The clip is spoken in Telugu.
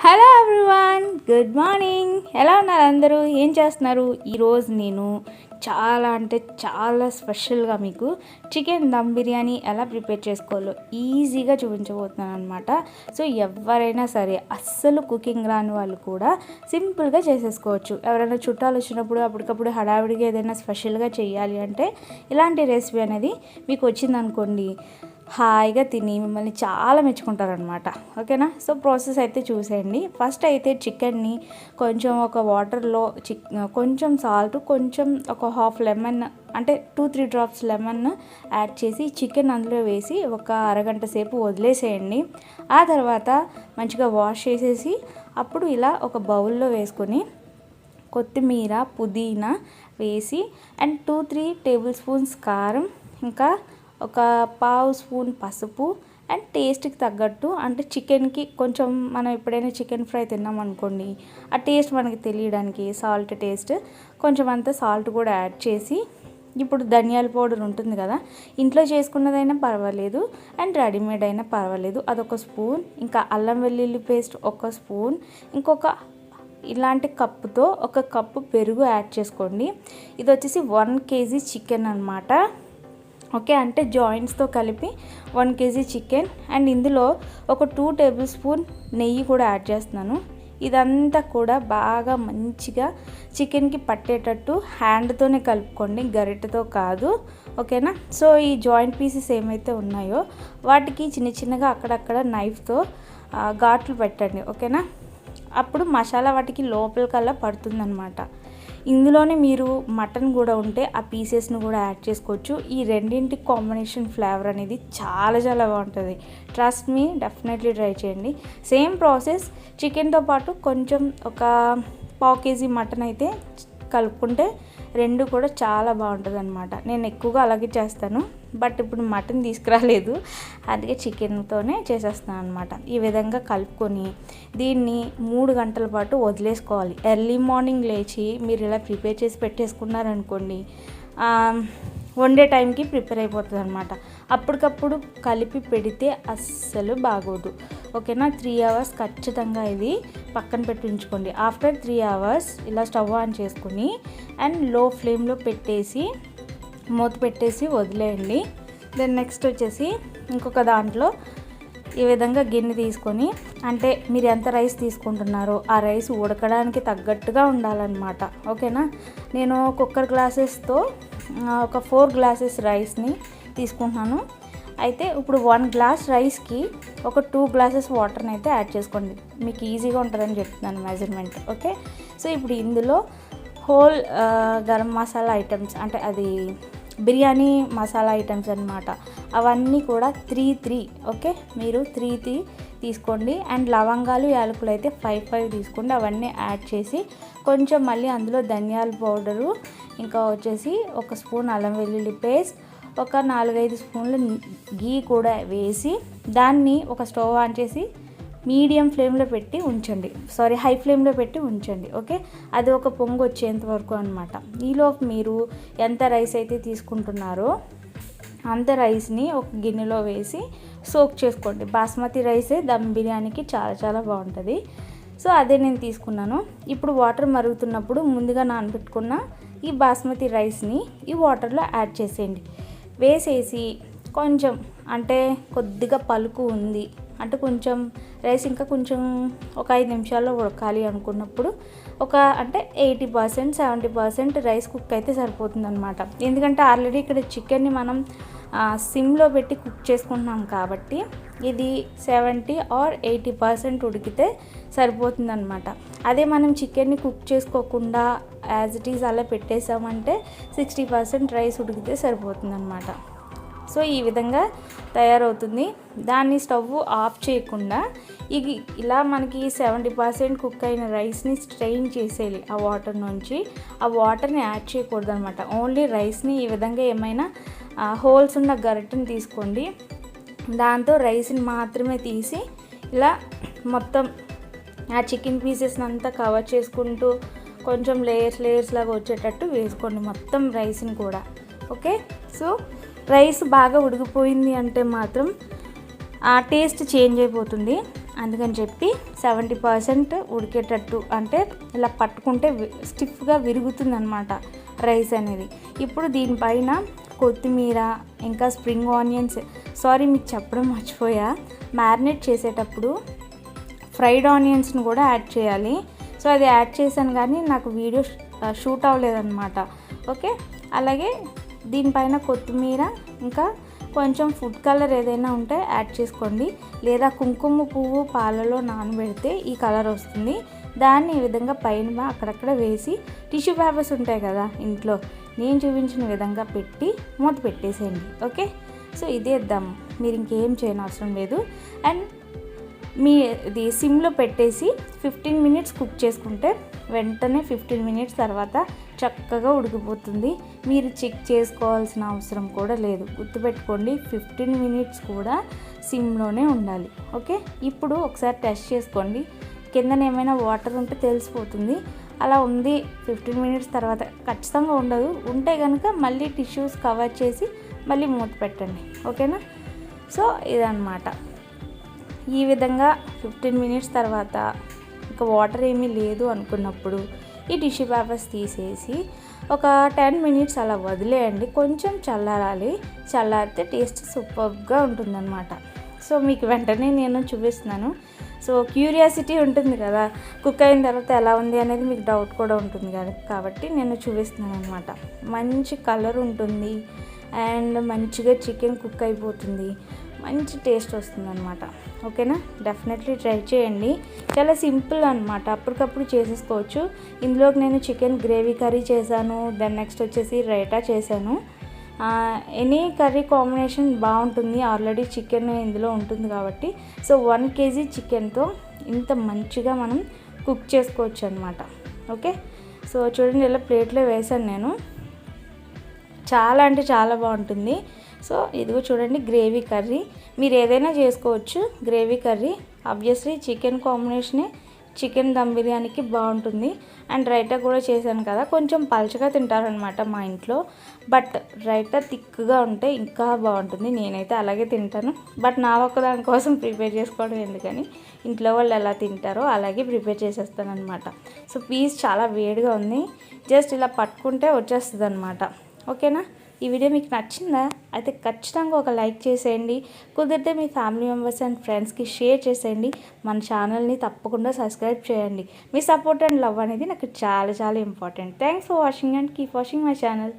హలో ఎవ్రీవాన్ గుడ్ మార్నింగ్ ఎలా ఉన్నారు అందరూ? ఏం చేస్తున్నారు? ఈరోజు నేను చాలా అంటే చాలా స్పెషల్గా మీకు చికెన్ దమ్ బిర్యానీ ఎలా ప్రిపేర్ చేసుకోవాలో ఈజీగా చూపించబోతున్నాను అనమాట సో ఎవరైనా సరే అస్సలు కుకింగ్ రాని వాళ్ళు కూడా సింపుల్గా చేసేసుకోవచ్చు. ఎవరైనా చుట్టాలు వచ్చినప్పుడు అప్పటికప్పుడు హడావిడిగా ఏదైనా స్పెషల్గా చేయాలి అంటే ఇలాంటి రెసిపీ అనేది మీకు వచ్చిందనుకోండి హాయిగా తిని మిమ్మల్ని చాలా మెచ్చుకుంటారనమాట ఓకేనా? సో ప్రాసెస్ అయితే చూసేయండి. ఫస్ట్ అయితే చికెన్ని కొంచెం ఒక వాటర్లో చిక్ కొంచెం సాల్ట్ కొంచెం ఒక హాఫ్ లెమన్ అంటే two three drops lemon add చేసి చికెన్ అందులో వేసి ఒక అరగంట సేపు వదిలేసేయండి. ఆ తర్వాత మంచిగా వాష్ చేసేసి అప్పుడు ఇలా ఒక బౌల్లో వేసుకొని కొత్తిమీర పుదీనా వేసి and two three tablespoons కారం ఇంకా ఒక పావు స్పూన్ పసుపు అండ్ టేస్ట్కి తగ్గట్టు అంటే చికెన్కి కొంచెం మనం ఎప్పుడైనా చికెన్ ఫ్రై తిన్నాం అనుకోండి ఆ టేస్ట్ మనకి తెలియడానికి సాల్ట్ టేస్ట్ కొంచెం అంత సాల్ట్ కూడా యాడ్ చేసి ఇప్పుడు ధనియాల పౌడర్ ఉంటుంది కదా ఇంట్లో చేసుకున్నదైనా పర్వాలేదు అండ్ రెడీమేడ్ అయినా పర్వాలేదు. అదొక స్పూన్ ఇంకా అల్లం వెల్లుల్లి పేస్ట్ ఒక స్పూన్ ఇంకొక ఇలాంటి కప్పుతో ఒక కప్పు పెరుగు యాడ్ చేసుకోండి. ఇది వచ్చేసి వన్ కేజీ చికెన్ అనమాట ఓకే అంటే జాయింట్స్తో కలిపి వన్ కేజీ చికెన్ అండ్ ఇందులో ఒక టూ టేబుల్ స్పూన్ నెయ్యి కూడా యాడ్ చేస్తున్నాను. ఇదంతా కూడా బాగా మంచిగా చికెన్కి పట్టేటట్టు హ్యాండ్తోనే కలుపుకోండి గరిటతో కాదు. ఓకేనా? సో ఈ జాయింట్ పీసెస్ ఏమైతే ఉన్నాయో వాటికి చిన్న చిన్నగా అక్కడక్కడ నైఫ్తో ఘాట్లు పెట్టండి. ఓకేనా? అప్పుడు మసాలా వాటికి లోపలికల్లా పడుతుందన్నమాట. ఇందులోనే మీరు మటన్ కూడా ఉంటే ఆ పీసెస్ని కూడా యాడ్ చేసుకోవచ్చు. ఈ రెండింటి కాంబినేషన్ ఫ్లేవర్ అనేది చాలా చాలా బాగుంటుంది. ట్రస్ట్ మీ డెఫినెట్లీ ట్రై చేయండి. సేమ్ ప్రాసెస్ చికెన్తో పాటు కొంచెం ఒక పావు కేజీ మటన్ అయితే కలుపుకుంటే రెండు కూడా చాలా బాగుంటుంది అనమాట నేను ఎక్కువగా అలాగే చేస్తాను. బట్ ఇప్పుడు మటన్ తీసుకురాలేదు. అందుకే చికెన్తోనే చేసేస్తాను అనమాట ఈ విధంగా కలుపుకొని దీన్ని మూడు గంటల పాటు వదిలేసుకోవాలి. ఎర్లీ మార్నింగ్ లేచి మీరు ఇలా ప్రిపేర్ చేసి పెట్టేసుకున్నారనుకోండి వండే టైంకి ప్రిపేర్ అయిపోతుంది అనమాట అప్పటికప్పుడు కలిపి పెడితే అస్సలు బాగోదు. ఓకేనా? త్రీ అవర్స్ ఖచ్చితంగా ఇది పక్కన పెట్టి ఉంచుకోండి. ఆఫ్టర్ త్రీ అవర్స్ ఇలా స్టవ్ ఆన్ చేసుకుని అండ్లో ఫ్లేమ్లో పెట్టేసి మూత పెట్టేసి వదిలేయండి. దెన్ నెక్స్ట్ వచ్చేసి ఇంకొక దాంట్లో ఈ విధంగా గిన్నె తీసుకొని అంటే మీరు ఎంత రైస్ తీసుకుంటున్నారో ఆ రైస్ ఉడకడానికి తగ్గట్టుగా ఉండాలన్నమాట. ఓకేనా? నేను కుక్కర్ గ్లాసెస్తో ఒక ఫోర్ గ్లాసెస్ రైస్ని తీసుకుంటున్నాను. అయితే ఇప్పుడు వన్ గ్లాస్ రైస్కి ఒక టూ గ్లాసెస్ వాటర్ని అయితే యాడ్ చేసుకోండి. మీకు ఈజీగా ఉంటుందని చెప్తున్నాను మెజర్మెంట్ ఓకే సో ఇప్పుడు ఇందులో హోల్ గరం మసాలా ఐటమ్స్ అంటే అది బిర్యానీ మసాలా ఐటమ్స్ అనమాట అవన్నీ కూడా త్రీ త్రీ ఓకే మీరు త్రీ త్రీ తీసుకోండి. అండ్ లవంగాలు యాలకులు అయితే ఫైవ్ ఫైవ్ తీసుకోండి. అవన్నీ యాడ్ చేసి కొంచెం మళ్ళీ అందులో ధనియాల పౌడరు ఇంకా వచ్చేసి ఒక స్పూన్ అల్లం వెల్లుల్లి పేస్ట్ ఒక నాలుగైదు స్పూన్లు గీ కూడా వేసి దాన్ని ఒక స్టవ్ ఆన్ చేసి మీడియం ఫ్లేమ్లో పెట్టి ఉంచండి. సారీ హై ఫ్లేమ్లో పెట్టి ఉంచండి. ఓకే? అది ఒక పొంగు వచ్చేంత వరకు అనమాట ఈలోపు మీరు ఎంత రైస్ అయితే తీసుకుంటున్నారో అంత రైస్ని ఒక గిన్నెలో వేసి సోక్ చేసుకోండి. బాస్మతి రైసే దమ్ బిర్యానీకి చాలా చాలా బాగుంటుంది. సో అదే నేను తీసుకున్నాను. ఇప్పుడు వాటర్ మరుగుతున్నప్పుడు ముందుగా నానబెట్టుకున్న ఈ బాస్మతి రైస్ని ఈ వాటర్లో యాడ్ చేసేయండి. వేసేసి కొంచెం అంటే కొద్దిగా పలుకు ఉంది. అంటే కొంచెం రైస్ ఇంకా కొంచెం ఒక ఐదు నిమిషాల్లో ఉడకాలి అనుకున్నప్పుడు ఒక అంటే eighty percent seventy percent rice cook అయితే సరిపోతుంది అనమాట ఎందుకంటే ఆల్రెడీ ఇక్కడ చికెన్ని మనం సిమ్లో పెట్టి కుక్ చేసుకుంటున్నాం కాబట్టి ఇది సెవెంటీ ఆర్ ఎయిటీ పర్సెంట్ ఉడికితే సరిపోతుందనమాట అదే మనం చికెన్ని కుక్ చేసుకోకుండా యాజ్ ఇట్ ఈజ్ అలా పెట్టేసామంటే సిక్స్టీ పర్సెంట్ రైస్ ఉడికితే సరిపోతుందనమాట సో ఈ విధంగా తయారవుతుంది. దాన్ని స్టవ్ ఆఫ్ చేయకుండా ఇది ఇలా మనకి సెవెంటీ పర్సెంట్ కుక్ అయిన రైస్ని స్ట్రెయిన్ చేసేయాలి ఆ వాటర్ నుంచి. ఆ వాటర్ని యాడ్ చేయకూడదు అనమాట ఓన్లీ రైస్ని ఈ విధంగా ఏమైనా హోల్స్ ఉన్న గరిటెని తీసుకోండి. దాంతో రైస్ని మాత్రమే తీసి ఇలా మొత్తం ఆ చికెన్ పీసెస్ని అంతా కవర్ చేసుకుంటూ కొంచెం లేయర్స్ లేయర్స్ లాగా వచ్చేటట్టు వేసుకోండి మొత్తం రైస్ని కూడా. ఓకే? సో రైస్ బాగా ఉడికిపోయింది అంటే మాత్రం ఆ టేస్ట్ చేంజ్ అయిపోతుంది. అందుకని చెప్పి సెవెంటీ పర్సెంట్ ఉడికేటట్టు అంటే ఇలా పట్టుకుంటే స్టిఫ్గా విరుగుతుంది అనమాట రైస్ అనేది. ఇప్పుడు దీనిపైన కొత్తిమీర ఇంకా స్ప్రింగ్ ఆనియన్స్. సారీ మీకు చెప్పడం మర్చిపోయా. మ్యారినేట్ చేసేటప్పుడు ఫ్రైడ్ ఆనియన్స్ని కూడా యాడ్ చేయాలి. సో అది యాడ్ చేశాను కానీ నాకు వీడియో షూట్ అవ్వలేదన్నమాట. ఓకే? అలాగే దీనిపైన కొత్తిమీర ఇంకా కొంచెం ఫుడ్ కలర్ ఏదైనా ఉంటే యాడ్ చేసుకోండి. లేదా కుంకుమ పువ్వు పాలలో నానబెడితే ఈ కలర్ వస్తుంది. దాన్ని ఈ విధంగా పైన అక్కడక్కడ వేసి టిష్యూ పేపర్స్ ఉంటాయి కదా ఇంట్లో. నేను చూపించిన విధంగా పెట్టి మూత పెట్టేసేయండి ఓకే? సో ఇదే మీరు ఇంకేం చేయని అవసరం లేదు. అండ్ మీ ఇది సిమ్లో పెట్టేసి ఫిఫ్టీన్ మినిట్స్ కుక్ చేసుకుంటే వెంటనే ఫిఫ్టీన్ మినిట్స్ తర్వాత చక్కగా ఉడికిపోతుంది. మీరు చెక్ చేసుకోవాల్సిన అవసరం కూడా లేదు. గుర్తుపెట్టుకోండి ఫిఫ్టీన్ మినిట్స్ కూడా సిమ్లోనే ఉండాలి ఓకే? ఇప్పుడు ఒకసారి టెస్ట్ చేసుకోండి. కిందన ఏమైనా వాటర్ ఉంటే తెలిసిపోతుంది. అలా ఉంది ఫిఫ్టీన్ మినిట్స్ తర్వాత. ఖచ్చితంగా ఉండదు. ఉంటే కనుక మళ్ళీ టిష్యూస్ కవర్ చేసి మళ్ళీ మూత పెట్టండి. ఓకేనా? సో ఇదన్నమాట. ఈ విధంగా ఫిఫ్టీన్ మినిట్స్ తర్వాత ఇంకా వాటర్ ఏమీ లేదు అనుకున్నప్పుడు ఈ టిష్యూ పేపర్స్ తీసేసి ఒక టెన్ మినిట్స్ అలా వదిలేయండి. కొంచెం చల్లారాలి. చల్లారితే టేస్ట్ సూపర్గా ఉంటుందన్నమాట. సో మీకు వెంటనే నేను చూపిస్తున్నాను. సో క్యూరియాసిటీ ఉంటుంది కదా కుక్ అయిన తర్వాత ఎలా ఉంది అనేది మీకు డౌట్ కూడా ఉంటుంది కదా కాబట్టి నేను చూపిస్తున్నాను అనమాట మంచి కలర్ ఉంటుంది అండ్ మంచిగా చికెన్ కుక్ అయిపోతుంది. మంచి టేస్ట్ వస్తుంది అనమాట ఓకేనా? డెఫినెట్లీ ట్రై చేయండి. చాలా సింపుల్ అనమాట అప్పటికప్పుడు చేసేసుకోవచ్చు. ఇందులోకి నేను చికెన్ గ్రేవీ కర్రీ చేశాను. దెన్ నెక్స్ట్ వచ్చేసి రైటా చేశాను. ఎనీ కర్రీ కాంబినేషన్ బాగుంటుంది. ఆల్రెడీ చికెన్ ఇందులో ఉంటుంది కాబట్టి. సో వన్ కేజీ చికెన్తో ఇంత మంచిగా మనం కుక్ చేసుకోవచ్చు అనమాట ఓకే సో చూడండి ఇలా ప్లేట్లో వేసాను నేను. చాలా అంటే చాలా బాగుంటుంది. సో ఇదిగో చూడండి గ్రేవీ కర్రీ మీరు ఏదైనా చేసుకోవచ్చు. గ్రేవీ కర్రీ ఆబ్వియస్లీ చికెన్ కాంబినేషనే చికెన్ దమ్ బిర్యానీకి బాగుంటుంది. అండ్ రైతా కూడా చేశాను కదా కొంచెం పలచగా తింటారనమాట మా ఇంట్లో. బట్ రైతా థిక్గా ఉంటే ఇంకా బాగుంటుంది. నేనైతే అలాగే తింటాను. బట్ నా ఒక్క దానికోసం ప్రిపేర్ చేసుకోవడం ఎందుకని ఇంట్లో వాళ్ళు ఎలా తింటారో అలాగే ప్రిపేర్ చేసేస్తాను అనమాట సో పీస్ చాలా వేడిగా ఉంది. జస్ట్ ఇలా పట్టుకుంటే వచ్చేస్తుంది అనమాట ఓకేనా? ఈ వీడియో మీకు నచ్చిందా? అయితే ఖచ్చితంగా ఒక లైక్ చేసేయండి. కుదిరితే మీ ఫ్యామిలీ మెంబర్స్ అండ్ ఫ్రెండ్స్కి షేర్ చేసేయండి. మన ఛానల్ని తప్పకుండా సబ్స్క్రైబ్ చేయండి. మీ సపోర్ట్ అండ్ లవ్ అనేది నాకు చాలా చాలా important. Thanks for watching and keep watching my channel.